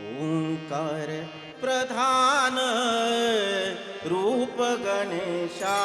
ओंकार प्रधान रूप गणेशा।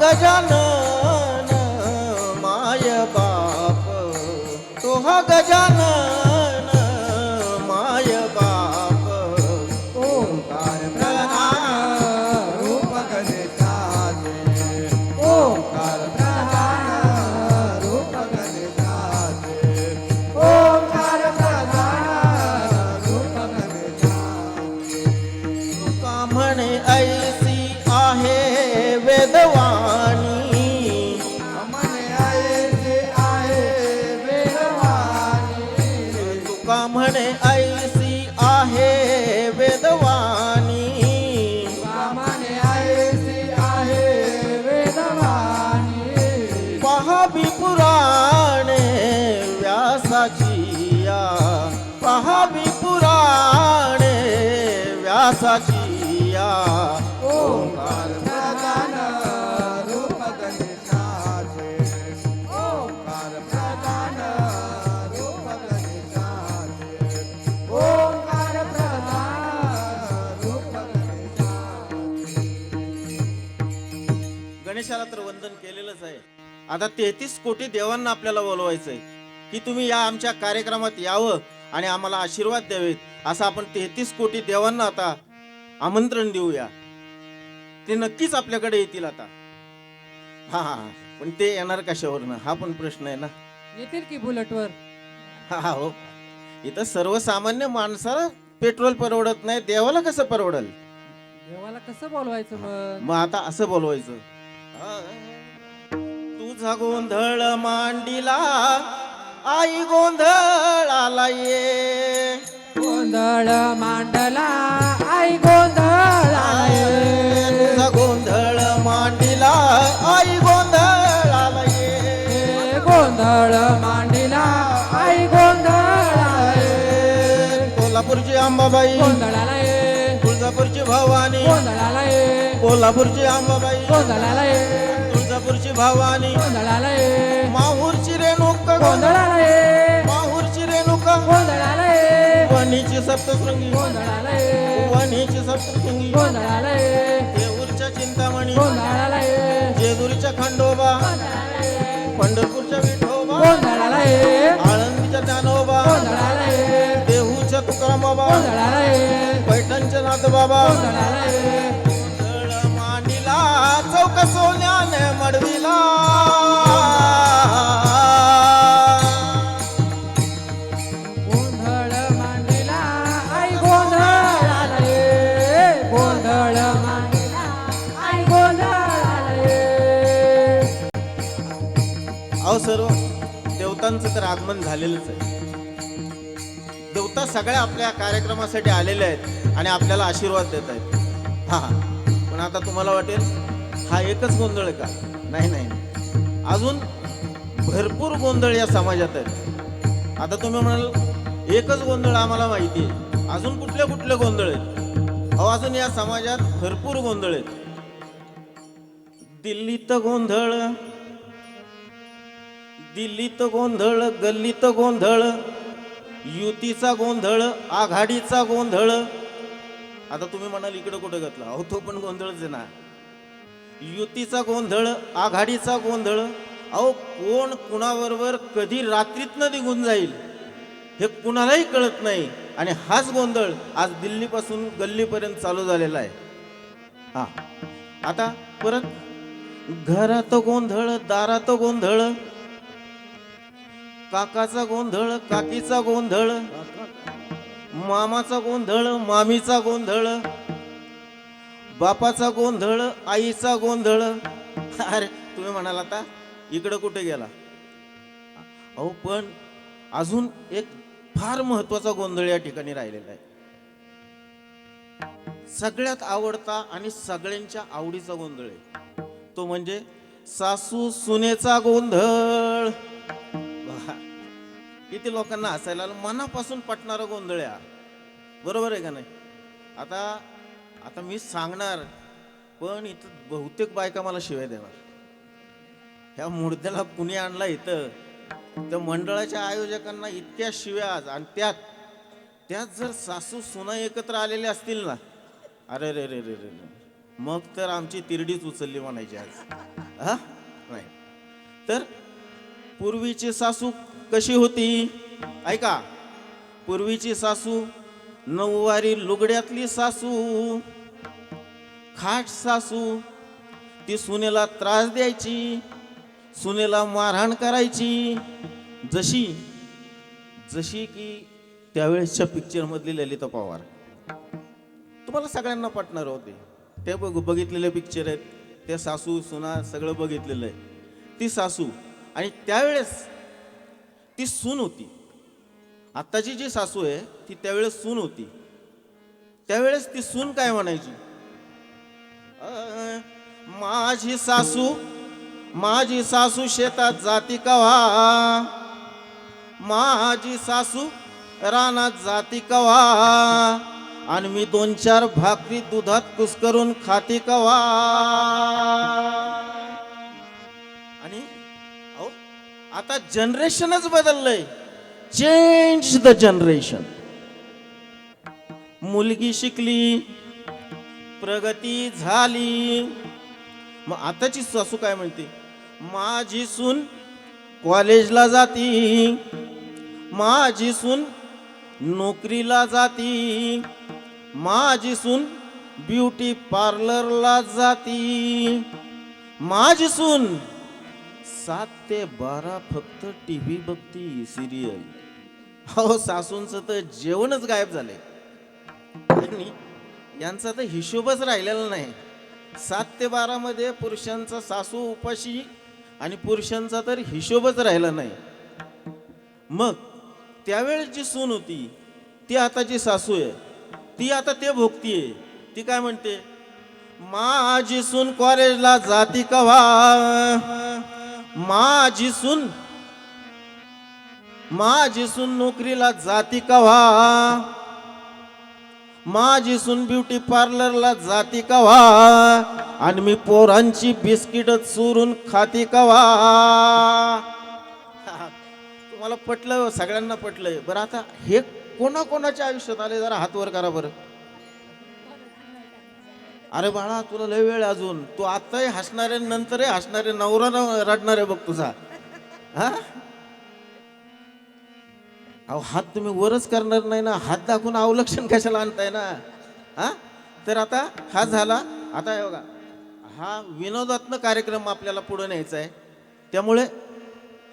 गजानन माय बाप. तो गजानन माय बाप. ओंकार प्रधान रूप गणेशाचे ओंकार प्रधान रूप गणेशाचे ओंकार प्रधान रूप गणेशाचे तुका म्हणे ऐसी व्यासाची या ओंकार प्रधान रूप गणेशाचे ओंकार प्रधान रूप गणेशाचे ओंकार प्रधान रूप गणेशाचे गणेशाला तर वंदन केलेलंच आहे. आता तेहतीस कोटी देवांना आपल्याला बोलवायचंय की तुम्ही या आमच्या कार्यक्रमात यावं. आणि आम्हाला आशीर्वाद द्यावेत. असं आपण तेहतीस कोटी देवांना आता आमंत्रण देऊया. ते नक्कीच आपल्याकडे येतील आता. हा हा हा. पण ते येणार कशावरनं? हा पण प्रश्न आहे ना. येतील की बुलेटवर? हा हा, हो. इथं सर्वसामान्य माणसाला पेट्रोल परवडत नाही. देवाला कसं परवडल? देवाला कसं बोलवायचं मग? मग आता असं बोलवायचं. तुझा गोंधळ मांडीला आई गोंधळाला ये गोंधळ मांडला आई गोंधळ तुझा गोंधळ मांडीला आई गोंधळाला ये गोंधळ मांडला आई गोंधळ कोल्हापूरची अंबाबाई गोंधळाला ये तुळजापूरची भवानी गोंधळाला ये कोल्हापूरची अंबाबाई गोंधळाला ये तुळजापूरची भवानी गोंधळाला ये रेणुका गोंधळाला माहूरची रेणुका. गोंधळाला वणीची सप्तशृंगी. गोंधळाला वणीची सप्तशृंगी. गोंधळाला देऊरच्या चिंतामणी. गोंधळाला जेजुरीच्या खंडोबा. पंढरपूरच्या विठोबा. गोंधळाला आळंदीच्या ज्ञानोबा. गोंधळाला देहूच्या तुकाराम बाबा गोंधळाला ये पैठणचे नाथ बाबा गोंधळाला ये गोंधळ मांडीला चौक सोन्याने मडविला. झालेलंच आहे. देवता सगळ्या आपल्या कार्यक्रमासाठी आलेल्या आहेत आणि आपल्याला आशीर्वाद देत आहेत. हा. पण आता तुम्हाला वाटेल हा एकच गोंधळ आहे का? नाही नाही नाही. अजून भरपूर गोंधळ या समाजात आहेत. आता तुम्ही म्हणाल एकच गोंधळ आम्हाला माहिती आहे. अजून कुठले कुठले गोंधळ आहेत? अहो अजून या समाजात भरपूर गोंधळ आहेत. दिल्लीत गोंधळ दिल्लीत गोंधळ गल्लीत गोंधळ युतीचा गोंधळ आघाडीचा गोंधळ. आता तुम्ही म्हणाल इकडे कुठे घातला? अहो तो पण गोंधळच आहे ना. युतीचा गोंधळ आघाडीचा गोंधळ. अहो कोण कुणाबरोबर कधी रात्रीतनं निघून जाईल हे कुणालाही कळत नाही. आणि हाच गोंधळ आज दिल्लीपासून गल्लीपर्यंत चालू झालेला आहे. हा. आता परत घरात गोंधळ दारात गोंधळ काकाचा गोंधळ काकीचा गोंधळ मामाचा गोंधळ मामीचा गोंधळ बापाचा गोंधळ आईचा गोंधळ. अरे तुम्ही म्हणाल आता इकडं कुठे गेला? अहो पण अजून एक फार महत्त्वाचा गोंधळ या ठिकाणी राहिलेला आहे. सगळ्यात आवडता आणि सगळ्यांच्या आवडीचा गोंधळ आहे. तो म्हणजे सासू सुनेचा गोंधळ. किती लोकांना हसायला आलं मनापासून पटणारा गोंधळ बरोबर आहे का नाही? आता आता मी सांगणार पण इथं बहुतेक बायका मला शिवाय देणार. ह्या मुर्द्याला कुणी आणला इथं? त्या मंडळाच्या आयोजकांना इतक्या शिव्या आज. आणि त्यात त्यात जर सासू सुना एकत्र आलेले असतील ना? अरे रे रे रे रे. मग तर आमची तिरडीच उचलली म्हणायची आज. हा? नाही. तर पूर्वीचे सासू कशी होती? ऐका. पूर्वीची सासू नऊवारी लुगड्यातली सासू खाट सासू ती सुनेला त्रास द्यायची सुनेला मारहाण करायची. जशी जशी की त्यावेळेसच्या पिक्चरमधली ललिता पवार. तुम्हाला सगळ्यांना पटणार होते ते. बघ बघितलेले पिक्चर आहेत. ते सासू सुना सगळं बघितलेलं आहे. ती सासू आणि त्यावेळेस ती सून होती. आत्ताची जी सासू आहे ती त्यावेळेस सून होती. त्यावेळेस ती सून काय म्हणायची? माझी सासू माझी सासू शेतात जाती कवा? माझी सासू रानात जाती कवा? आणि मी दोन चार भाकरी दुधात कुस्करून खाती कवा? आणि आता जनरेशनच बदललंय. चेंज द जनरेशन मुलगी शिकली प्रगती झाली. मग आताची सासू काय म्हणते? माझी सून कॉलेजला जाती. माझी सून नोकरीला जाती. माझी सून ब्युटी पार्लरला जाती. माझी सून सात ते बारा फक्त टी व्ही बघती सिरियल. हो सासूंचं तर जेवणच गायब झालंय. आणि यांचा तर हिशोबच राहिलेला नाही. सात ते बारा मध्ये पुरुषांचा सासू उपाशी आणि पुरुषांचा तर हिशोबच राहिला नाही. मग त्यावेळेस जी सून होती ती आता जी सासू आहे ती आता ते भोगतीये. ती काय म्हणते? माझी सून कॉलेजला जाती कवा? माझी सुन माझी सुन नोकरीला जाती कवा माझी सुन ब्युटी पार्लरला जाती कवा आणि मी पोरांची बिस्किट चुरून खाती कवा तुम्हाला पटलं हो, सगळ्यांना पटलंय. बरं आता हे कोणाकोणाच्या आयुष्यात आले? जरा हातवर करा बरं. अरे बाळा तुला लय वेळ अजून. तू आताही हसणारे नंतरही हसणारे नवरा रडणारे बघ तुझा. हा? अहो हात तुम्ही वरच करणार नाही ना. हात दाखवून अवलक्षण कशाला आणताय ना? हा? तर आता हा झाला. आता हे बघा. हा विनोदात्मक कार्यक्रम आपल्याला पुढे न्यायचा आहे. त्यामुळे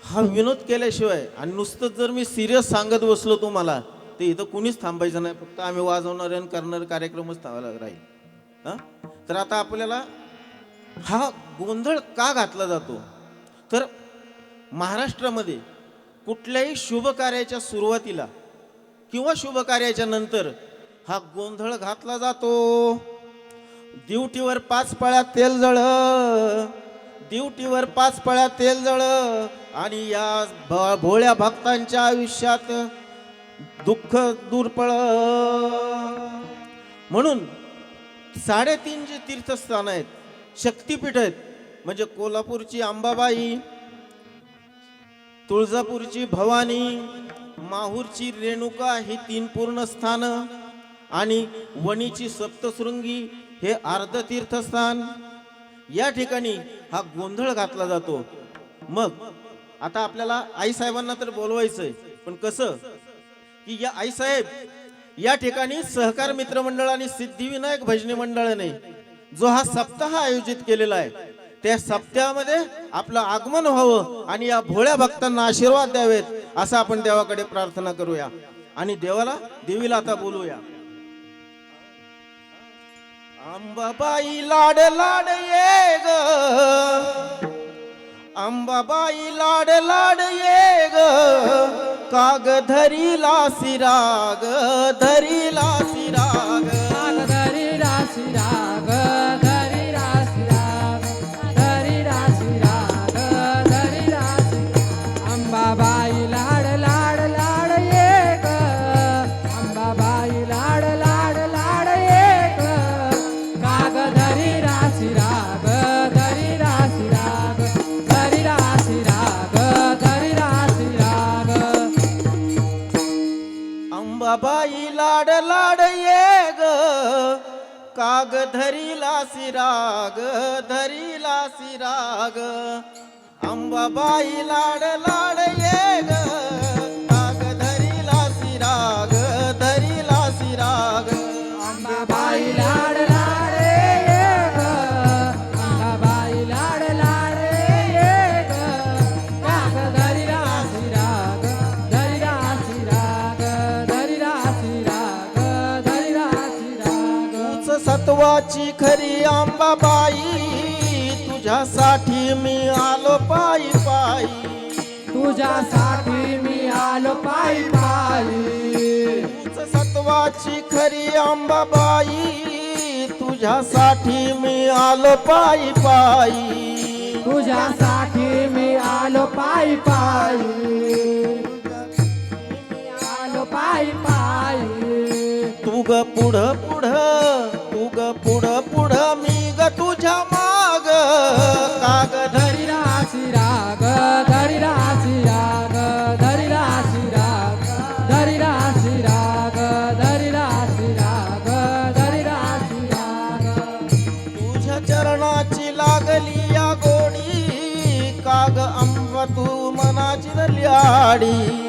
हा विनोद केल्याशिवाय आणि नुसतं जर मी सिरियस सांगत बसलो तुम्हाला ते इथं कुणीच थांबायचं नाही. फक्त आम्ही वाजवणारे आणि करणारे कार्यक्रमच थांबायला राहील. तर आता आपल्याला हा गोंधळ का घातला जातो? तर महाराष्ट्रामध्ये कुठल्याही शुभ कार्याच्या सुरुवातीला किंवा शुभ कार्याच्या नंतर हा गोंधळ घातला जातो. दिवटीवर पाच पळ्या तेल जळ दिवटीवर पाच पळ्या तेल जळ आणि या भ- भोळ्या भक्तांच्या आयुष्यात दुःख दूरपळ म्हणून साडेतीन जे तीर्थस्थान आहेत शक्तिपीठ आहेत म्हणजे कोल्हापूरची अंबाबाई तुळजापूरची भवानी माहूरची रेणुका ही तीन पूर्ण स्थान आणि वणीची सप्तशृंगी हे अर्ध तीर्थस्थान. या ठिकाणी हा गोंधळ घातला जातो. मग आता आपल्याला आईसाहेबांना तर बोलवायचंय पण कसं? की या आईसाहेब या ठिकाणी सहकार मित्रमंडळ आणि सिद्धिविनायक भजनी मंडळाने जो हा सप्ताह आयोजित केलेला आहे त्या सप्ताहामध्ये आपलं आगमन व्हावं आणि या भोळ्या भक्तांना आशीर्वाद द्यावेत असं आपण देवाकडे प्रार्थना करूया. आणि देवाला देवीला आता बोलूया. अंबाबाई लाड लाड ये ग. अंबाबाई लाड लाड ये काग धरीला सिराग धरीला राग धरीला सिराग धरीला सिराग अंबाबाई लाड लाड ये ग. सत्वाची खरी अंबाबाई तुझ्यासाठी मी आलो पायी पायी. तुझ्यासाठी मी आलो पायी पायी. तूच सत्वाची खरी अंबाबाई तुझ्यासाठी मी आलो पायी पायी. तुझ्यासाठी मी आलो पायी पायी. मी आलो पायी पायी. तू ग पुढ पुढ. पुढं पुढं मी ग तुझ्या माग. काग धरी राशी राग धरी राशी राग धरी राशी राग धरी राशी राग धरी राशी राग धरी राशी राग. तुझ्या चरणाची लागली या गोडी काग अंब तू मनाची दल्याडी